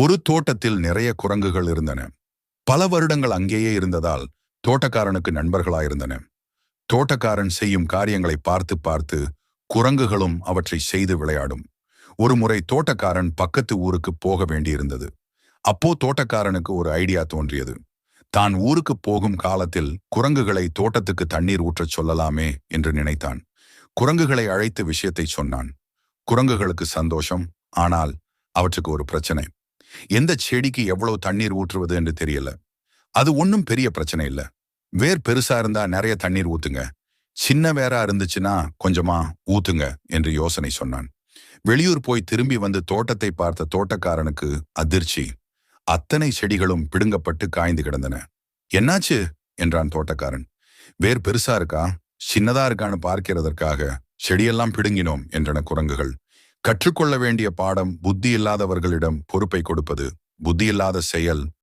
ஒரு தோட்டத்தில் நிறைய குரங்குகள் இருந்தன. பல வருடங்கள் அங்கேயே இருந்ததால் தோட்டக்காரனுக்கு நண்பர்களாயிருந்தன. தோட்டக்காரன் செய்யும் காரியங்களை பார்த்து பார்த்து குரங்குகளும் அவற்றை செய்து விளையாடும். ஒரு முறை தோட்டக்காரன் பக்கத்து ஊருக்கு போக வேண்டியிருந்தது. அப்போ தோட்டக்காரனுக்கு ஒரு ஐடியா தோன்றியது. தான் ஊருக்கு போகும் காலத்தில் குரங்குகளை தோட்டத்துக்கு தண்ணீர் ஊற்றச் சொல்லலாமே என்று நினைத்தான். குரங்குகளை அழைத்து விஷயத்தை சொன்னான். குரங்குகளுக்கு சந்தோஷம் ஆனால் அவற்றுக்கு ஒரு பிரச்சனை. எந்த செடிக்கு எவ்வளவு தண்ணீர் ஊற்றுவது என்று தெரியல. அது ஒன்றும் பெரிய பிரச்சனை இல்ல. வேர் பெருசா இருந்தா நிறைய தண்ணீர் ஊத்துங்க. சின்ன வேரா இருந்துச்சுன்னா கொஞ்சமா ஊத்துங்க என்று யோசனை சொன்னான். வெளியூர் போய் திரும்பி வந்து தோட்டத்தை பார்த்த தோட்டக்காரனுக்கு அதிர்ச்சி. அத்தனை செடிகளும் பிடுங்கப்பட்டு காய்ந்து கிடந்தன. என்னாச்சு? என்றான் தோட்டக்காரன். வேர் பெருசா இருக்கா? சின்னதா இருக்கான்னு பார்க்கிறதற்காக செடியெல்லாம் பிடுங்கினோம் என்றன குரங்குகள். கற்றுக்கொள்ள வேண்டிய பாடம் புத்தி இல்லாதவர்களிடம் பொறுப்பை கொடுப்பது. புத்தி இல்லாத செயல்